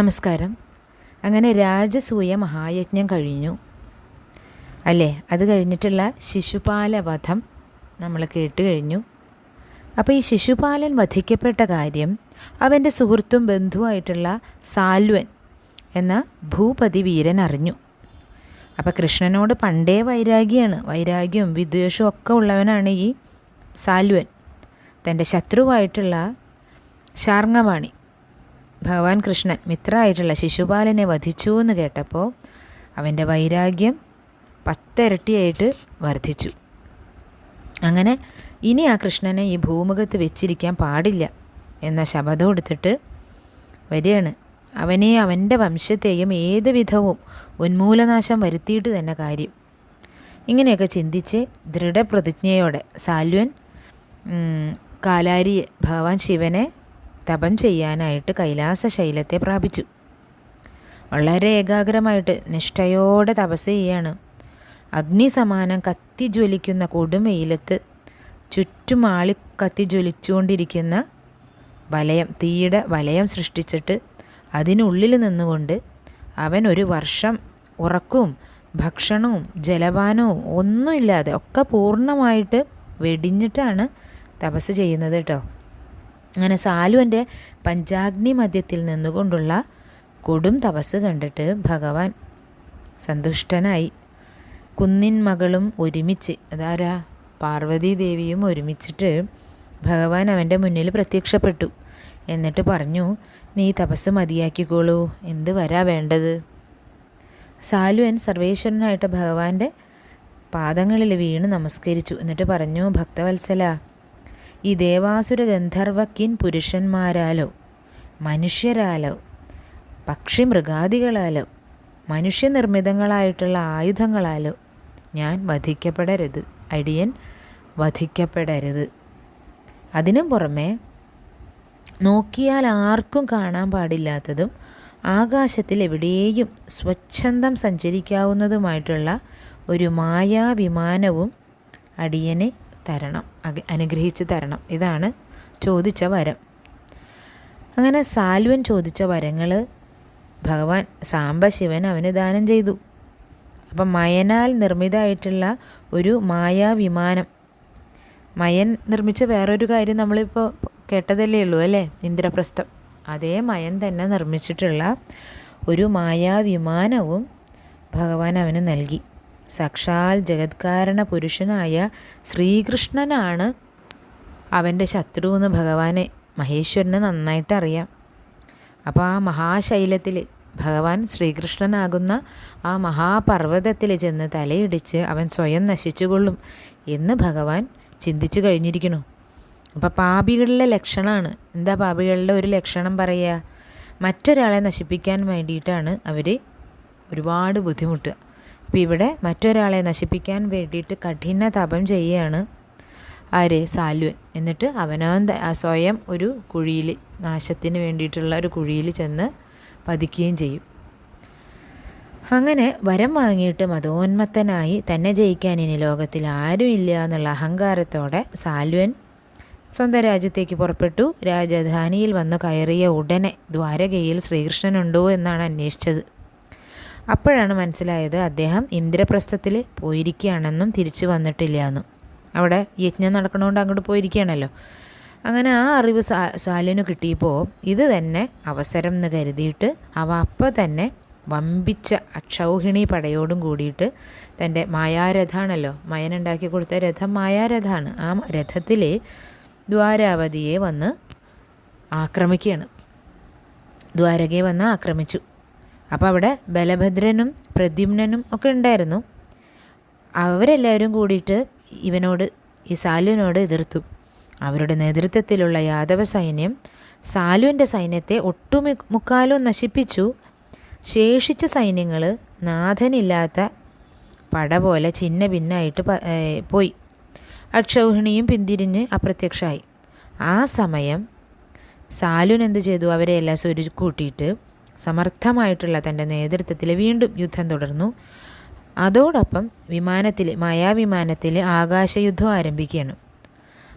നമസ്കാരം. അങ്ങനെ രാജസൂയ മഹായജ്ഞം കഴിഞ്ഞു. അല്ലേ? അത് കഴിഞ്ഞിട്ടുള്ള ശിശുപാല വധം നമ്മൾ കേട്ട് കഴിഞ്ഞു. അപ്പോൾ ഈ ശിശുപാലൻ വധിക്കപ്പെട്ട കാര്യം അവന്റെ സുഹൃത്തും ബന്ധുവായിട്ടുള്ള സാൽവൻ എന്ന ഭൂപതി വീരൻ അറിഞ്ഞു. അപ്പോൾ കൃഷ്ണനോട് പണ്ടേ വൈരാഗ്യമാണ് വൈരാഗ്യവും വിദ്വേഷവും ഒക്കെ ഉള്ളവനാണ് ഈ സാൽവൻ. തന്റെ ശത്രുവായിട്ടുള്ള ശാർങ്ങവാണി ഭഗവാൻ കൃഷ്ണൻ മിത്രമായിട്ടുള്ള ശിശുപാലനെ വധിച്ചു എന്ന് കേട്ടപ്പോൾ അവന്റെ വൈരാഗ്യം പത്തിരട്ടിയായിട്ട് വർദ്ധിച്ചു. അങ്ങനെ ഇനി ആ കൃഷ്ണനെ ഈ ഭൂമുഖത്ത് വെച്ചിരിക്കാൻ പാടില്ല എന്ന ശപഥം എടുത്തിട്ട് വരികയാണ്. അവനെ അവന്റെ വംശത്തെയും ഏത് വിധവും ഉന്മൂലനാശം വരുത്തിയിട്ട് തന്നെ കാര്യം. ഇങ്ങനെയൊക്കെ ചിന്തിച്ച് ദൃഢപ്രതിജ്ഞയോടെ സാൽവൻ കാലാരി ഭഗവാൻ ശിവനെ തപം ചെയ്യാനായിട്ട് കൈലാസ ശൈലത്തെ പ്രാപിച്ചു. വളരെ ഏകാഗ്രമായിട്ട് നിഷ്ഠയോടെ തപസ് ചെയ്യാണ്. അഗ്നി സമാനം കത്തിജ്വലിക്കുന്ന കൊടുമെയിലത്ത് ചുറ്റും ആളി കത്തിജ്വലിച്ചുകൊണ്ടിരിക്കുന്ന വലയം തീയുടെ വലയം സൃഷ്ടിച്ചിട്ട് അതിനുള്ളിൽ നിന്നുകൊണ്ട് അവൻ ഒരു വർഷം ഉറക്കവും ഭക്ഷണവും ജലപാനവും ഒന്നുമില്ലാതെ ഒക്കെ പൂർണമായിട്ട് വെടിഞ്ഞിട്ടാണ് തപസ് ചെയ്യുന്നത് കേട്ടോ. അങ്ങനെ സാലുവിന്റെ പഞ്ചാഗ്നി മധ്യത്തിൽ നിന്നുകൊണ്ടുള്ള കൊടും തപസ് കണ്ടിട്ട് ഭഗവാൻ സന്തുഷ്ടനായി. കുന്നിൻ മകളും ഒരുമിച്ച് അതാരാ? പാർവതി ദേവിയും ഒരുമിച്ചിട്ട് ഭഗവാൻ അവന്റെ മുന്നിൽ പ്രത്യക്ഷപ്പെട്ടു. എന്നിട്ട് പറഞ്ഞു നീ തപസ് മതിയാക്കിക്കോളൂ. എന്ത് വരാ വേണ്ടത്? സാലുവൻ സർവേശ്വരനായിട്ട് ഭഗവാന്റെ പാദങ്ങളിൽ വീണ് നമസ്കരിച്ചു. എന്നിട്ട് പറഞ്ഞു ഭക്തവത്സല ഈ ദേവാസുര ഗന്ധർവക്കിൻ പുരുഷന്മാരാലോ മനുഷ്യരാലോ പക്ഷി മൃഗാദികളാലോ മനുഷ്യനിർമ്മിതങ്ങളായിട്ടുള്ള ആയുധങ്ങളാലോ ഞാൻ വധിക്കപ്പെടരുത്. അടിയൻ വധിക്കപ്പെടരുത്. അതിനും പുറമെ നോക്കിയാൽ ആർക്കും കാണാൻ പാടില്ലാത്തതും ആകാശത്തിൽ എവിടെയും സ്വച്ഛന്തം സഞ്ചരിക്കാവുന്നതുമായിട്ടുള്ള ഒരു മായാവിമാനവും അടിയനെ തരണം അനുഗ്രഹിച്ച് തരണം. ഇതാണ് ചോദിച്ച വരം. അങ്ങനെ സാൽവൻ ചോദിച്ച വരങ്ങൾ ഭഗവാൻ സാംബശിവൻ അവന് ദാനം ചെയ്തു. അപ്പം മയനാൽ നിർമ്മിതമായിട്ടുള്ള ഒരു മായാവിമാനം. മയൻ നിർമ്മിച്ച വേറൊരു കാര്യം നമ്മളിപ്പോൾ കേട്ടതല്ലേ ഉള്ളൂ അല്ലേ? ഇന്ദ്രപ്രസ്ഥം. അതേ മയൻ തന്നെ നിർമ്മിച്ചിട്ടുള്ള ഒരു മായാവിമാനവും ഭഗവാൻ അവന് നൽകി. സാക്ഷാൽ ജഗത്കാരണ പുരുഷനായ ശ്രീകൃഷ്ണനാണ് അവന്റെ ശത്രു എന്ന് ഭഗവാനെ മഹേശ്വരനെ നന്നായിട്ട് അറിയാം അപ്പോൾ ആ മഹാശൈലത്തിൽ ഭഗവാൻ ശ്രീകൃഷ്ണനാകുന്ന ആ മഹാപർവതത്തിൽ ചെന്ന് തലയിടിച്ച് അവൻ സ്വയം നശിച്ചുകൊള്ളും എന്ന് ഭഗവാൻ ചിന്തിച്ചു കഴിഞ്ഞിരിക്കുന്നു. അപ്പോൾ പാപികളിലെ ലക്ഷണമാണ്. എന്താ പാപികളുടെ ഒരു ലക്ഷണം പറയുക? മറ്റൊരാളെ നശിപ്പിക്കാൻ വേണ്ടിയിട്ടാണ് അവർ ഒരുപാട് ബുദ്ധിമുട്ടുക. അപ്പോൾ ഇവിടെ മറ്റൊരാളെ നശിപ്പിക്കാൻ വേണ്ടിയിട്ട് കഠിന തപം ചെയ്യുകയാണ് ആര്? സാലുവൻ. എന്നിട്ട് അവനവൻ സ്വയം ഒരു കുഴിയിൽ നാശത്തിന് വേണ്ടിയിട്ടുള്ള ഒരു കുഴിയിൽ ചെന്ന് പതിക്കുകയും ചെയ്യും. അങ്ങനെ വരം വാങ്ങിയിട്ട് മതോന്മത്തനായി തന്നെ ജയിക്കാൻ ഇനി ലോകത്തിൽ ആരുമില്ല എന്നുള്ള അഹങ്കാരത്തോടെ സാലുവൻ സ്വന്തം രാജ്യത്തേക്ക് പുറപ്പെട്ടു. രാജധാനിയിൽ വന്ന് കയറിയ ഉടനെ ദ്വാരകയിൽ ശ്രീകൃഷ്ണനുണ്ടോ എന്നാണ് അന്വേഷിച്ചത്. അപ്പോഴാണ് മനസ്സിലായത് അദ്ദേഹം ഇന്ദ്രപ്രസ്ഥത്തിൽ പോയിരിക്കുകയാണെന്നും തിരിച്ചു വന്നിട്ടില്ല എന്നും അവിടെ യജ്ഞം നടക്കണോണ്ട് അങ്ങോട്ട് പോയിരിക്കുകയാണല്ലോ. അങ്ങനെ ആ അറിവ് സാ സാലിന് കിട്ടിയപ്പോൾ ഇത് തന്നെ അവസരം എന്ന് കരുതിയിട്ട് അവ അപ്പോൾ തന്നെ വമ്പിച്ച അക്ഷൗഹിണി പടയോടും കൂടിയിട്ട് തന്റെ മായാരഥാണല്ലോ മയനുണ്ടാക്കി കൊടുത്ത രഥം മായാരഥാണ്. ആ രഥത്തിലെ ദ്വാരാവതിയെ വന്ന് ആക്രമിക്കുകയാണ്. ദ്വാരകയെ വന്ന് ആക്രമിച്ചു. അപ്പോൾ അവിടെ ബലഭദ്രനും പ്രദ്യുമ്നനും ഒക്കെ ഉണ്ടായിരുന്നു. അവരെല്ലാവരും കൂടിയിട്ട് ഇവനോട് ഈ സാലുവിനോട് എതിർത്തു. അവരുടെ നേതൃത്വത്തിലുള്ള യാദവ സൈന്യം സാലുവിന്റെ സൈന്യത്തെ ഒട്ടുമി മുക്കാലും നശിപ്പിച്ചു. ശേഷിച്ച സൈന്യങ്ങൾ നാഥനില്ലാത്ത പട പോലെ ചിന്ന ഭിന്നായിട്ട് പോയി. അക്ഷൗഹിണിയും പിന്തിരിഞ്ഞ് അപ്രത്യക്ഷമായി ആ സമയം സാലുൻ എന്ത് ചെയ്തു? അവരെ എല്ലാം സ്വരു കൂട്ടിയിട്ട് സമർത്ഥമായിട്ടുള്ള തന്റെ നേതൃത്വത്തിൽ വീണ്ടും യുദ്ധം തുടർന്നു. അതോടൊപ്പം വിമാനത്തിൽ മായാവിമാനത്തിൽ ആകാശയുദ്ധം ആരംഭിക്കുകയാണ്.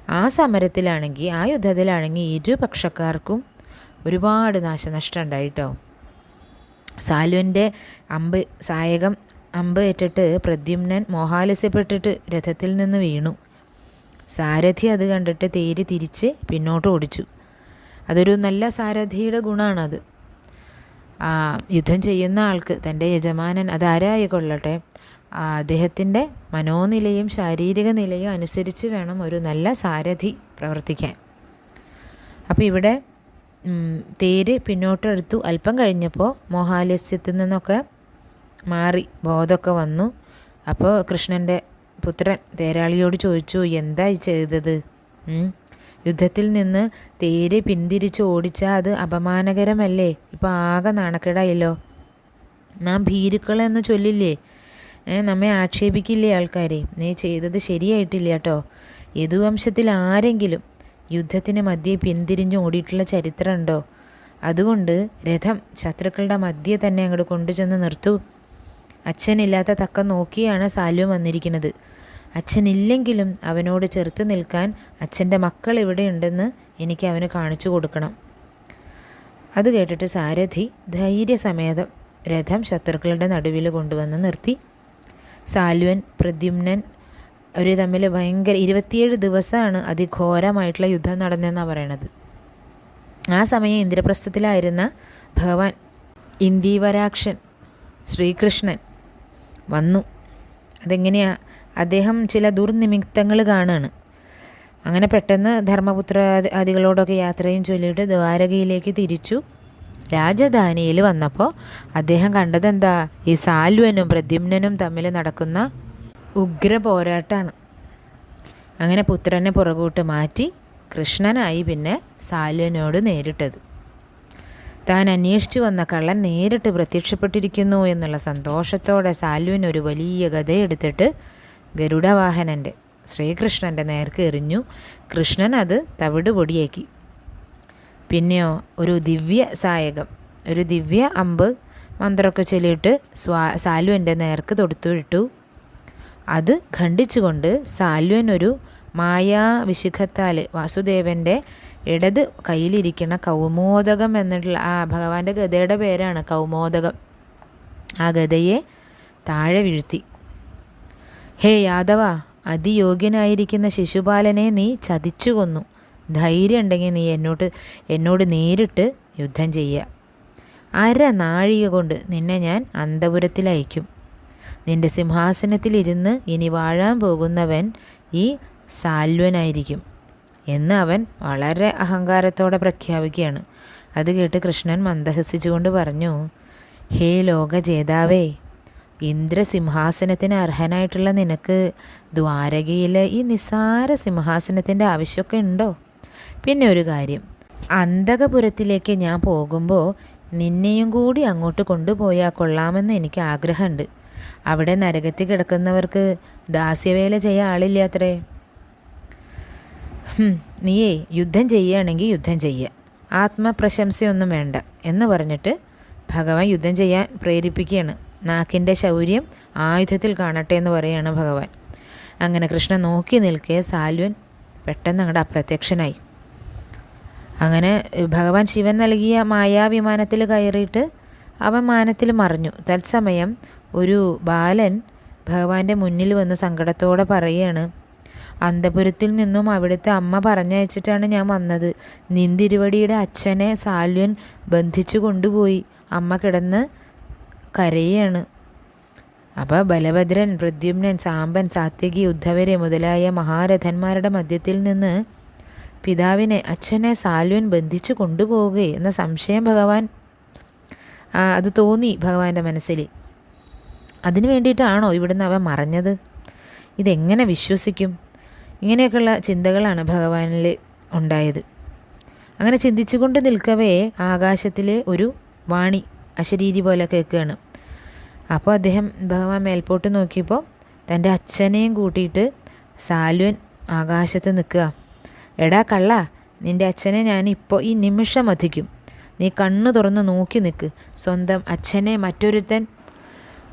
ആ സമരത്തിലാണെങ്കിൽ ആ യുദ്ധത്തിലാണെങ്കിൽ ഇരുപക്ഷക്കാർക്കും ഒരുപാട് നാശനഷ്ടം ഉണ്ടായിട്ടോ സാലുവിന്റെ അമ്പ് സായകം അമ്പ് ഏറ്റിട്ട് പ്രദ്യുമ്നൻ മോഹാലസ്യപ്പെട്ടിട്ട് രഥത്തിൽ നിന്ന് വീണു. സാരഥി അത് കണ്ടിട്ട് തേര് തിരിച്ച് പിന്നോട്ട് ഓടിച്ചു അതൊരു നല്ല സാരഥിയുടെ ഗുണമാണത് യുദ്ധം ചെയ്യുന്ന ആൾക്ക് തന്റെ യജമാനൻ അതാരായിക്കൊള്ളട്ടെ അദ്ദേഹത്തിന്റെ മനോനിലയും ശാരീരിക നിലയും അനുസരിച്ച് വേണം ഒരു നല്ല സാരഥി പ്രവർത്തിക്കാൻ. അപ്പോൾ ഇവിടെ തേര് പിന്നോട്ടെടുത്തു. അല്പം കഴിഞ്ഞപ്പോൾ മോഹാലസ്യത്തിൽ നിന്നൊക്കെ മാറി ബോധമൊക്കെ വന്നു. അപ്പോൾ കൃഷ്ണന്റെ പുത്രൻ തേരാളിയോട് ചോദിച്ചു എന്തായി ചെയ്തത്? യുദ്ധത്തിൽ നിന്ന് തേര് പിന്തിരിച്ച് ഓടിച്ചാൽ അത് അപമാനകരമല്ലേ? ഇപ്പോൾ ആകെ നാണക്കേടായല്ലോ. നാം ഭീരുക്കളെന്ന് ചൊല്ലില്ലേ? നമ്മെ ആക്ഷേപിക്കില്ലേ ആൾക്കാരെ? നീ ചെയ്തത് ശരിയായിട്ടില്ല കേട്ടോ. യദുവംശത്തിൽ ആരെങ്കിലും യുദ്ധത്തിന് മധ്യേ പിന്തിരിഞ്ഞ് ഓടിയിട്ടുള്ള ചരിത്രമുണ്ടോ അതുകൊണ്ട് രഥം ശത്രുക്കളുടെ മധ്യേ തന്നെ അങ്ങോട്ട് കൊണ്ടുചെന്ന് നിർത്തു. അച്ഛനില്ലാത്ത തക്കം നോക്കിയാണ് സാലു വന്നിരിക്കുന്നത്. അച്ഛനില്ലെങ്കിലും അവനോട് ചെറുത്ത് നിൽക്കാൻ അച്ഛന്റെ മക്കൾ ഇവിടെയുണ്ടെന്ന് എനിക്ക് അവന് കാണിച്ചു കൊടുക്കണം. അത് കേട്ടിട്ട് സാരഥി ധൈര്യസമേതം രഥം ശത്രുക്കളുടെ നടുവിൽ കൊണ്ടുവന്ന് നിർത്തി. സാലുവൻ പ്രദ്യുമ്നൻ അവർ തമ്മിൽ ഭയങ്കര ഇരുപത്തിയേഴ് ദിവസമാണ് അതിഘോരമായിട്ടുള്ള യുദ്ധം നടന്നതെന്നാണ് പറയണത്. ആ സമയം ഇന്ദ്രപ്രസ്ഥത്തിലായിരുന്ന ഭഗവാൻ ഇന്ദീവരാക്ഷൻ ശ്രീകൃഷ്ണൻ വന്നു. അതെങ്ങനെയാണ് അദ്ദേഹം ചില ദുർനിമിത്തങ്ങൾ കാണുകയാണ് അങ്ങനെ പെട്ടെന്ന് ധർമ്മപുത്ര ആദികളോടൊക്കെ യാത്രയും ചൊല്ലിയിട്ട് ദ്വാരകയിലേക്ക് തിരിച്ചു. രാജധാനിയിൽ വന്നപ്പോൾ അദ്ദേഹം കണ്ടതെന്താ? ഈ സാൽവനും പ്രദ്യുമ്നനും തമ്മിൽ നടക്കുന്ന ഉഗ്ര പോരാട്ടമാണ് അങ്ങനെ പുത്രനെ പുറകോട്ട് മാറ്റി കൃഷ്ണനായി പിന്നെ സാൽവനോട് നേരിട്ടത്. താൻ അന്വേഷിച്ചു വന്ന കള്ളൻ നേരിട്ട് പ്രത്യക്ഷപ്പെട്ടിരിക്കുന്നു എന്നുള്ള സന്തോഷത്തോടെ സാൽവൻ ഒരു വലിയ ഗതയെടുത്തിട്ട് ഗരുഡവാഹനന്റെ ശ്രീകൃഷ്ണന്റെ നേർക്ക് എറിഞ്ഞു. കൃഷ്ണൻ അത് തവിട് പൊടിയാക്കി. പിന്നെയോ ഒരു ദിവ്യ സായകം ഒരു ദിവ്യ അമ്പ് മന്ത്രമൊക്കെ ചൊല്ലിയിട്ട് സ്വാ സാലുവന്റെ നേർക്ക് തൊടുത്തു വിട്ടു അത് ഖണ്ഡിച്ചുകൊണ്ട് സാലുവൻ ഒരു മായാ വിശുഖത്താൽ വാസുദേവന്റെ ഇടത് കയ്യിലിരിക്കുന്ന കൗമോദകം എന്നിട്ടുള്ള ആ ഭഗവാന്റെ ഗതയുടെ പേരാണ് കൗമോദകം. ആ ഗതയെ താഴെ വീഴ്ത്തി. ഹേ യാദവ അതിയോഗ്യനായിരിക്കുന്ന ശിശുപാലനെ നീ ചതിച്ചു കൊന്നു ധൈര്യം ഉണ്ടെങ്കിൽ നീ എന്നോട് എന്നോട് നേരിട്ട് യുദ്ധം ചെയ്യുക അര നാഴിക കൊണ്ട് നിന്നെ ഞാൻ അന്തപുരത്തിലയക്കും നിന്റെ സിംഹാസനത്തിലിരുന്ന് ഇനി വാഴാൻ പോകുന്നവൻ ഈ സാൽവനായിരിക്കും എന്ന് അവൻ വളരെ അഹങ്കാരത്തോടെ പ്രഖ്യാപിക്കുകയാണ്. അത് കേട്ട് കൃഷ്ണൻ മന്ദഹസിച്ചുകൊണ്ട് പറഞ്ഞു ഹേ ലോക ജേതാവേ ഇന്ദ്രസിംഹാസനത്തിന് അർഹനായിട്ടുള്ള നിനക്ക് ദ്വാരകയിൽ ഈ നിസാര സിംഹാസനത്തിന്റെ ആവശ്യമൊക്കെ ഉണ്ടോ? പിന്നെ ഒരു കാര്യം. അന്തകപുരത്തിലേക്ക് ഞാൻ പോകുമ്പോൾ നിന്നെയും കൂടി അങ്ങോട്ട് കൊണ്ടുപോയാൽ കൊള്ളാമെന്ന് എനിക്ക് ആഗ്രഹമുണ്ട്. അവിടെ നരകത്തിൽ കിടക്കുന്നവർക്ക് ദാസ്യവേല ചെയ്യാൻ ആളില്ലാത്രേ. നീയേ യുദ്ധം ചെയ്യുകയാണെങ്കിൽ യുദ്ധം ചെയ്യുക. ആത്മപ്രശംസയൊന്നും വേണ്ട എന്ന് പറഞ്ഞിട്ട് ഭഗവാൻ യുദ്ധം ചെയ്യാൻ പ്രേരിപ്പിക്കുകയാണ്. നാക്കിന്റെ ശൗര്യം ആയുധത്തിൽ കാണട്ടെ എന്ന് പറയുകയാണ് ഭഗവാൻ. അങ്ങനെ കൃഷ്ണൻ നോക്കി നിൽക്കേ സാൽവൻ പെട്ടെന്ന് അങ്ങോട്ട് അപ്രത്യക്ഷനായി. അങ്ങനെ ഭഗവാൻ ശിവൻ നൽകിയ മായാവിമാനത്തിൽ കയറിയിട്ട് അവൻ മാനത്തിൽ മറിഞ്ഞു. തത്സമയം ഒരു ബാലൻ ഭഗവാന്റെ മുന്നിൽ വന്ന് സങ്കടത്തോടെ പറയുകയാണ് അന്തപുരത്തിൽ നിന്നും അവിടുത്തെ അമ്മ പറഞ്ഞയച്ചിട്ടാണ് ഞാൻ വന്നത്. നിന്തിരുവടിയുടെ അച്ഛനെ സാൽവൻ ബന്ധിച്ചു കൊണ്ടുപോയി. അമ്മ കിടന്ന് കരയാണ്. അപ്പോൾ ബലഭദ്രൻ പ്രദ്യുമ്നൻ സാമ്പൻ സാത്യകി ഉദ്ധവരെ മുതലായ മഹാരഥന്മാരുടെ മധ്യത്തിൽ നിന്ന് പിതാവിനെ അച്ഛനെ സാൽവൻ ബന്ധിച്ചു കൊണ്ടുപോവുകയെ എന്ന സംശയം ഭഗവാൻ അത് തോന്നി ഭഗവാന്റെ മനസ്സിൽ. അതിനു വേണ്ടിയിട്ടാണോ ഇവിടുന്ന് അവൻ മറഞ്ഞത്? ഇതെങ്ങനെ വിശ്വസിക്കും? ഇങ്ങനെയൊക്കെയുള്ള ചിന്തകളാണ് ഭഗവാനിൽ ഉണ്ടായത്. അങ്ങനെ ചിന്തിച്ചുകൊണ്ട് നിൽക്കവേ ആകാശത്തിലെ ഒരു വാണി. അശരീരി പോലെ കേൾക്കുകയാണ്. അപ്പോൾ അദ്ദേഹം ഭഗവാൻ മേൽപോട്ട് നോക്കിയപ്പോൾ തന്റെ അച്ഛനെയും കൂട്ടിയിട്ട് സാലുവൻ ആകാശത്ത് നിൽക്കുക. എടാ കള്ള നിന്റെ അച്ഛനെ ഞാൻ ഇപ്പോൾ ഈ നിമിഷം വധിക്കും. നീ കണ്ണു തുറന്ന് നോക്കി നിൽക്ക്. സ്വന്തം അച്ഛനെ മറ്റൊരുത്തൻ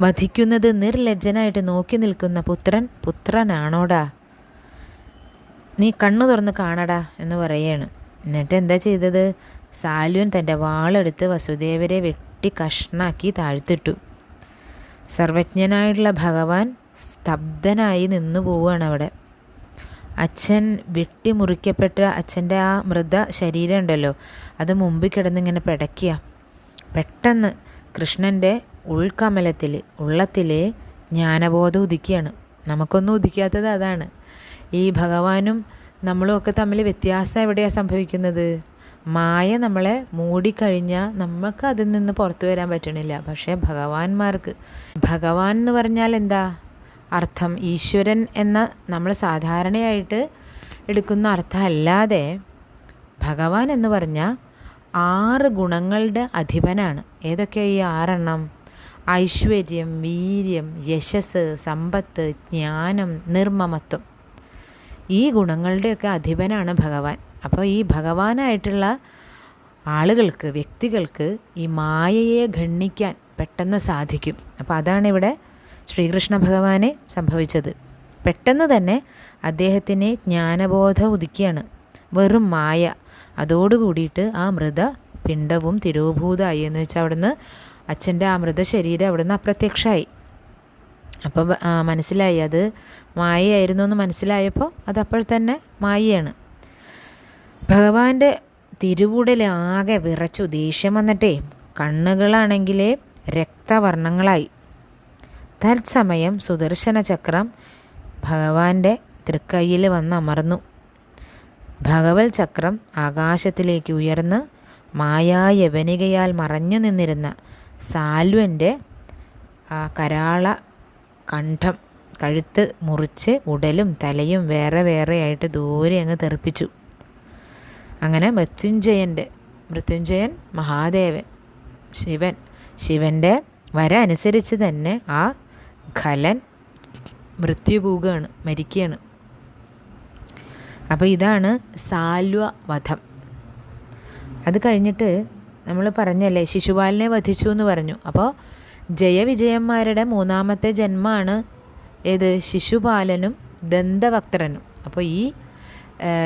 വധിക്കുന്നത് നിർലജ്ജനായിട്ട് നോക്കി നിൽക്കുന്ന പുത്രൻ പുത്രനാണോടാ? നീ കണ്ണു തുറന്ന് കാണടാ എന്ന് പറയാണ് എന്നിട്ട് എന്താ ചെയ്തത്? സാലുവൻ തന്റെ വാളെടുത്ത് വസുദേവരെ വെട്ടി കഷ്ണാക്കി താഴ്ത്തിട്ടു. സർവജ്ഞനായിട്ടുള്ള ഭഗവാൻ സ്തബ്ധനായി നിന്നു പോവുകയാണ് അവിടെ അച്ഛൻ വെട്ടിമുറിക്കപ്പെട്ട അച്ഛന്റെ ആ മൃത ശരീരം ഉണ്ടല്ലോ അത് മുമ്പിൽ കിടന്നിങ്ങനെ പിടയ്ക്കുക. പെട്ടെന്ന് കൃഷ്ണന്റെ ഉൾക്കമലത്തിൽ ഉള്ളത്തിലെ ജ്ഞാനബോധം ഉദിക്കുകയാണ്. നമുക്കൊന്നും ഉദിക്കാത്തത് അതാണ്. ഈ ഭഗവാനും നമ്മളും ഒക്കെ തമ്മിൽ വ്യത്യാസം എവിടെയാണ് സംഭവിക്കുന്നത്? മായ നമ്മളെ മൂടിക്കഴിഞ്ഞാൽ നമുക്ക് അതിൽ നിന്ന് പുറത്തു വരാൻ പറ്റണില്ല. പക്ഷേ ഭഗവാന്മാർക്ക് ഭഗവാൻ എന്ന് പറഞ്ഞാൽ എന്താ? അർത്ഥം ഈശ്വരൻ എന്ന നമ്മൾ സാധാരണയായിട്ട് എടുക്കുന്ന അർത്ഥം അല്ലാതെ ഭഗവാൻ എന്ന് പറഞ്ഞാൽ ആറ് ഗുണങ്ങളുടെ അധിപനാണ്. ഏതൊക്കെ ഈ ആറെണ്ണം? ഐശ്വര്യം വീര്യം യശസ് സമ്പത്ത് ജ്ഞാനം നിർമ്മമത്വം. ഈ ഗുണങ്ങളുടെയൊക്കെ അധിപനാണ് ഭഗവാൻ. അപ്പോൾ ഈ ഭഗവാനായിട്ടുള്ള ആളുകൾക്ക് വ്യക്തികൾക്ക് ഈ മായയെ ഖണ്ണിക്കാൻ പെട്ടെന്ന് സാധിക്കും. അപ്പോൾ അതാണ് ഇവിടെ ശ്രീകൃഷ്ണ ഭഗവാനെ സംഭവിച്ചത്. പെട്ടെന്ന് തന്നെ അദ്ദേഹത്തിന് ജ്ഞാനബോധം ഉദിക്കുകയാണ്. വെറും മായ. അതോടുകൂടിയിട്ട് ആ മൃത പിണ്ടവും തിരുവഭൂതമായി എന്ന് വെച്ചാൽ അവിടുന്ന് അച്ഛന്റെ ആ മൃത ശരീരം അവിടുന്ന് അപ്രത്യക്ഷമായി അപ്പോൾ മനസ്സിലായി. അത് മായയായിരുന്നു എന്ന് മനസ്സിലായപ്പോൾ അതപ്പോൾ തന്നെ മായയാണ്. ഭഗവാന്റെ തിരുവുടലാകെ വിറച്ചു ദേഷ്യം വന്നിട്ടേ കണ്ണുകളാണെങ്കിൽ രക്തവർണങ്ങളായി. തത്സമയം സുദർശന ചക്രം ഭഗവാന്റെ തൃക്കൈയിൽ വന്ന് അമർന്നു ഭഗവത് ചക്രം ആകാശത്തിലേക്ക് ഉയർന്ന് മായായവനികയാൽ മറഞ്ഞു നിന്നിരുന്ന സാൽവന്റെ ആ കരാള കണ്ഠം കഴുത്ത് മുറിച്ച് ഉടലും തലയും വേറെ വേറെയായിട്ട് ദൂരെ അങ്ങ് തെറിപ്പിച്ചു. അങ്ങനെ മൃത്യുഞ്ജയന്റെ മൃത്യുഞ്ജയൻ മഹാദേവൻ ശിവൻ. ശിവന്റെ വര അനുസരിച്ച് തന്നെ ആ ഖലൻ മൃത്യുപൂകാണ് മരിക്കുകയാണ്. അപ്പോൾ ഇതാണ് സാൽവ വധം അത് കഴിഞ്ഞിട്ട് നമ്മൾ പറഞ്ഞല്ലേ ശിശുപാലിനെ വധിച്ചു എന്ന് പറഞ്ഞു. അപ്പോൾ ജയവിജയന്മാരുടെ മൂന്നാമത്തെ ജന്മമാണ് ഏത്? ശിശുപാലനും ദന്തവക്ത്രനും. അപ്പോൾ ഈ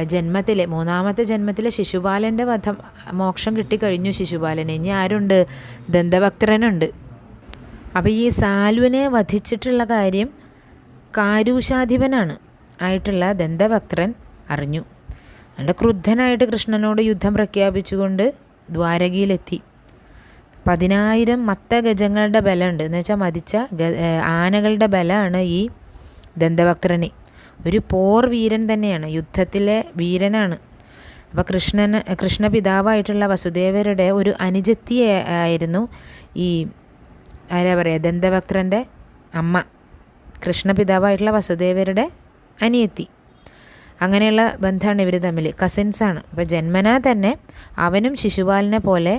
ജന്മത്തിലെ മൂന്നാമത്തെ ജന്മത്തിലെ ശിശുപാലന്റെ വധം മോക്ഷം കിട്ടിക്കഴിഞ്ഞു ശിശുപാലന്. ഇനി ആരുണ്ട്? ദന്തഭക്തരനുണ്ട്. അപ്പോൾ ഈ സാലുവിനെ വധിച്ചിട്ടുള്ള കാര്യം കാരൂഷാധിപനാണ് ആയിട്ടുള്ള ദന്തഭക്തരൻ അറിഞ്ഞു. എന്റെ ക്രുദ്ധനായിട്ട് കൃഷ്ണനോട് യുദ്ധം പ്രഖ്യാപിച്ചുകൊണ്ട് ദ്വാരകയിലെത്തി. പതിനായിരം മത്ത ഗജങ്ങളുടെ ബലമുണ്ട്. എന്ന് വെച്ചാൽ മതിച്ച ആനകളുടെ ബലമാണ് ഈ ദന്തഭക്തരന്. ഒരു പോർ വീരൻ തന്നെയാണ് യുദ്ധത്തിലെ വീരനാണ്. അപ്പോൾ കൃഷ്ണന് കൃഷ്ണ പിതാവായിട്ടുള്ള വസുദേവരുടെ ഒരു അനുജത്തി ആയിരുന്നു ഈ ആരാ പറയുക ദന്തഭക്തന്റെ അമ്മ. കൃഷ്ണ പിതാവായിട്ടുള്ള വസുദേവരുടെ അനിയത്തി. അങ്ങനെയുള്ള ബന്ധമാണ് ഇവർ തമ്മിൽ കസിൻസാണ് അപ്പോൾ ജന്മനാ തന്നെ അവനും ശിശുപാലിനെ പോലെ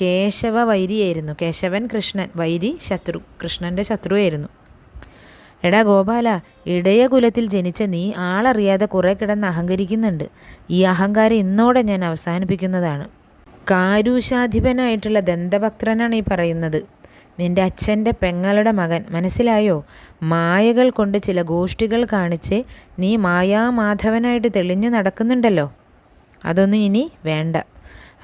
കേശവ വൈരിയായിരുന്നു. കേശവൻ കൃഷ്ണൻ വൈരി ശത്രു. കൃഷ്ണന്റെ ശത്രുവായിരുന്നു. എടാ ഗോപാല ഇടയ കുലത്തിൽ ജനിച്ച നീ ആളറിയാതെ കുറെ കിടന്ന് അഹങ്കരിക്കുന്നുണ്ട്. ഈ അഹങ്കാരം ഇന്നോടെ ഞാൻ അവസാനിപ്പിക്കുന്നതാണ്. കാരൂഷാധിപനായിട്ടുള്ള ദന്തഭക്തനാണ് ഈ പറയുന്നത്. നിന്റെ അച്ഛന്റെ പെങ്ങളുടെ മകൻ മനസ്സിലായോ? മായകൾ കൊണ്ട് ചില ഗോഷ്ഠികൾ കാണിച്ച് നീ മായാമാധവനായിട്ട് തെളിഞ്ഞു നടക്കുന്നുണ്ടല്ലോ. അതൊന്നും ഇനി വേണ്ട.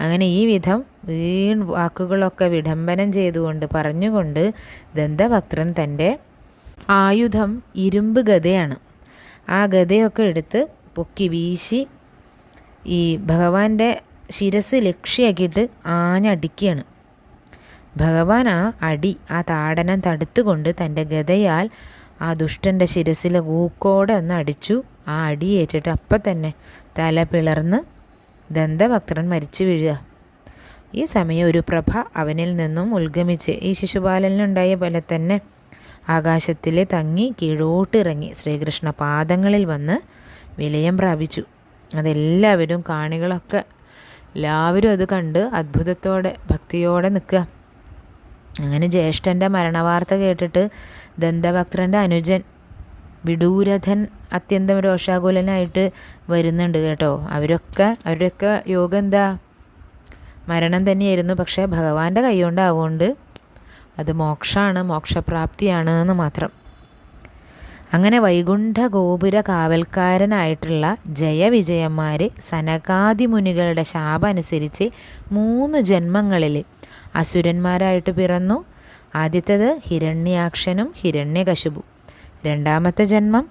അങ്ങനെ ഈ വിധം വീൺ വാക്കുകളൊക്കെ വിഡംബനം ചെയ്തുകൊണ്ട് പറഞ്ഞുകൊണ്ട് ദന്തഭക്തൻ തന്റെ ആയുധം ഇരുമ്പ് ഗതയാണ്. ആ ഗതയൊക്കെ എടുത്ത് പൊക്കി വീശി ഈ ഭഗവാന്റെ ശിരസ് ലക്ഷ്യമാക്കിയിട്ട് ആഞ്ഞടിക്കുകയാണ്. ഭഗവാൻ ആ അടി ആ താടനം തടുത്തുകൊണ്ട് തന്റെ ഗതയാൽ ആ ദുഷ്ടന്റെ ശിരസിലെ ഊക്കോടെ ഒന്ന് അടിച്ചു. ആ അടി ഏറ്റിട്ട് അപ്പം തന്നെ തല പിളർന്ന് ദന്തഭക്തൻ മരിച്ചു വീഴുക. ഈ സമയം ഒരു പ്രഭ അവനിൽ നിന്നും ഉത്ഗമിച്ച് ഈ ശിശുപാലനുണ്ടായ പോലെ തന്നെ ആകാശത്തിൽ തങ്ങി കീഴോട്ടിറങ്ങി ശ്രീകൃഷ്ണ പാദങ്ങളിൽ വന്ന് വിലയം പ്രാപിച്ചു. അതെല്ലാവരും കാണികളൊക്കെ എല്ലാവരും അത് കണ്ട് അത്ഭുതത്തോടെ ഭക്തിയോടെ നിൽക്കുക. അങ്ങനെ ജ്യേഷ്ഠന്റെ മരണവാർത്ത കേട്ടിട്ട് ദന്തഭക്തന്റെ അനുജൻ വിഡൂരഥൻ അത്യന്തം രോഷാകുലനായിട്ട് വരുന്നുണ്ട് കേട്ടോ. അവരൊക്കെ അവരുടെയൊക്കെ യോഗം എന്താ? മരണം തന്നെയായിരുന്നു. പക്ഷേ ഭഗവാന്റെ കൈകൊണ്ടാവുകൊണ്ട് അത് മോക്ഷമാണ് മോക്ഷപ്രാപ്തിയാണ് എന്ന് മാത്രം. അങ്ങനെ വൈകുണ്ഠ ഗോപുര കാവൽക്കാരനായിട്ടുള്ള ജയവിജയന്മാർ സനകാദിമുനികളുടെ ശാപം അനുസരിച്ച് മൂന്ന് ജന്മങ്ങളിൽ അസുരന്മാരായിട്ട് പിറന്നു. ആദ്യത്തേത് ഹിരണ്യാക്ഷനും ഹിരണ്യകശുപു. രണ്ടാമത്തെ ജന്മം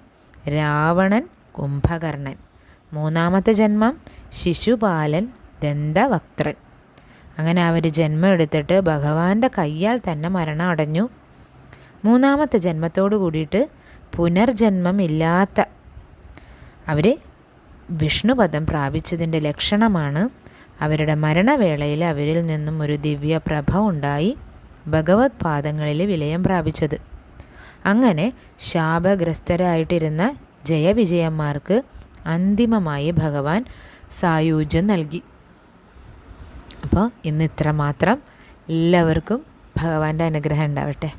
രാവണൻ കുംഭകർണൻ. മൂന്നാമത്തെ ജന്മം ശിശുപാലൻ ദന്തവക്ത്രൻ. അങ്ങനെ അവർ ജന്മം എടുത്തിട്ട് ഭഗവാന്റെ കയ്യാൽ തന്നെ മരണം അടഞ്ഞു. മൂന്നാമത്തെ ജന്മത്തോടു കൂടിയിട്ട് പുനർജന്മം ഇല്ലാത്ത അവർ വിഷ്ണുപദം പ്രാപിച്ചതിന്റെ ലക്ഷണമാണ് അവരുടെ മരണവേളയിൽ അവരിൽ നിന്നും ഒരു ദിവ്യ പ്രഭ ഉണ്ടായി ഭഗവത് പാദങ്ങളിൽ വിലയം പ്രാപിച്ചത്. അങ്ങനെ ശാപഗ്രസ്തരായിട്ടിരുന്ന ജയവിജയന്മാർക്ക് അന്തിമമായി ഭഗവാൻ സായൂജ്യം നൽകി. അപ്പോൾ ഇന്ന് ഇത്ര മാത്രം എല്ലാവർക്കും ഭഗവാന്റെ അനുഗ്രഹം ഉണ്ടാവട്ടെ.